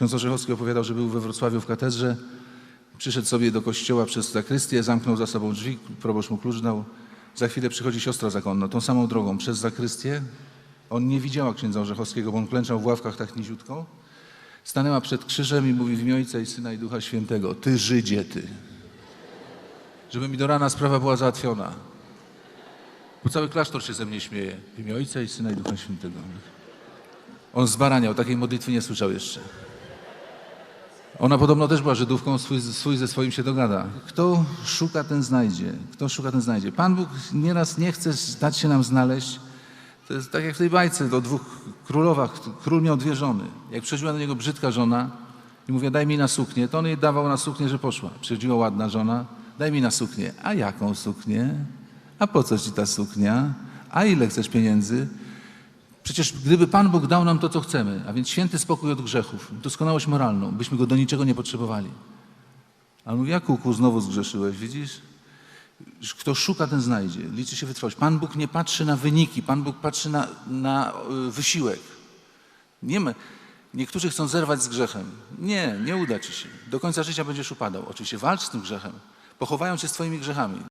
Ksiądz Orzechowski opowiadał, że był we Wrocławiu w katedrze, przyszedł sobie do kościoła przez zakrystię, zamknął za sobą drzwi, proboszcz mu klucz dał. Za chwilę przychodzi siostra zakonna, tą samą drogą, przez zakrystię. On nie widziała księdza Orzechowskiego, bo on klęczał w ławkach tak niziutko. Stanęła przed krzyżem i mówi w imię Ojca i Syna i Ducha Świętego, ty Żydzie, ty. Żeby mi do rana sprawa była załatwiona. Bo cały klasztor się ze mnie śmieje. W imię Ojca i Syna i Ducha Świętego. On zbaraniał, takiej modlitwy nie słyszał jeszcze. Ona podobno też była Żydówką, swój, swój ze swoim się dogada. Kto szuka, ten znajdzie. Kto szuka, ten znajdzie. Pan Bóg nieraz nie chce dać się nam znaleźć. To jest tak jak w tej bajce o dwóch królowach. Król miał dwie żony. Jak przychodziła do niego brzydka żona i mówiła, daj mi na suknię, to on jej dawał na suknię, że poszła. Przychodziła ładna żona, daj mi na suknię. A jaką suknię? A po co ci ta suknia? A ile chcesz pieniędzy? Przecież gdyby Pan Bóg dał nam to, co chcemy, a więc święty spokój od grzechów, doskonałość moralną, byśmy go do niczego nie potrzebowali. Ale mówi, Jakuku, znowu zgrzeszyłeś, widzisz? Kto szuka, ten znajdzie. Liczy się wytrwałość. Pan Bóg nie patrzy na wyniki, Pan Bóg patrzy na, na y, wysiłek. Nie ma. Niektórzy chcą zerwać z grzechem. Nie, nie uda ci się. Do końca życia będziesz upadał. Oczywiście walcz z tym grzechem. Pochowają cię z twoimi grzechami.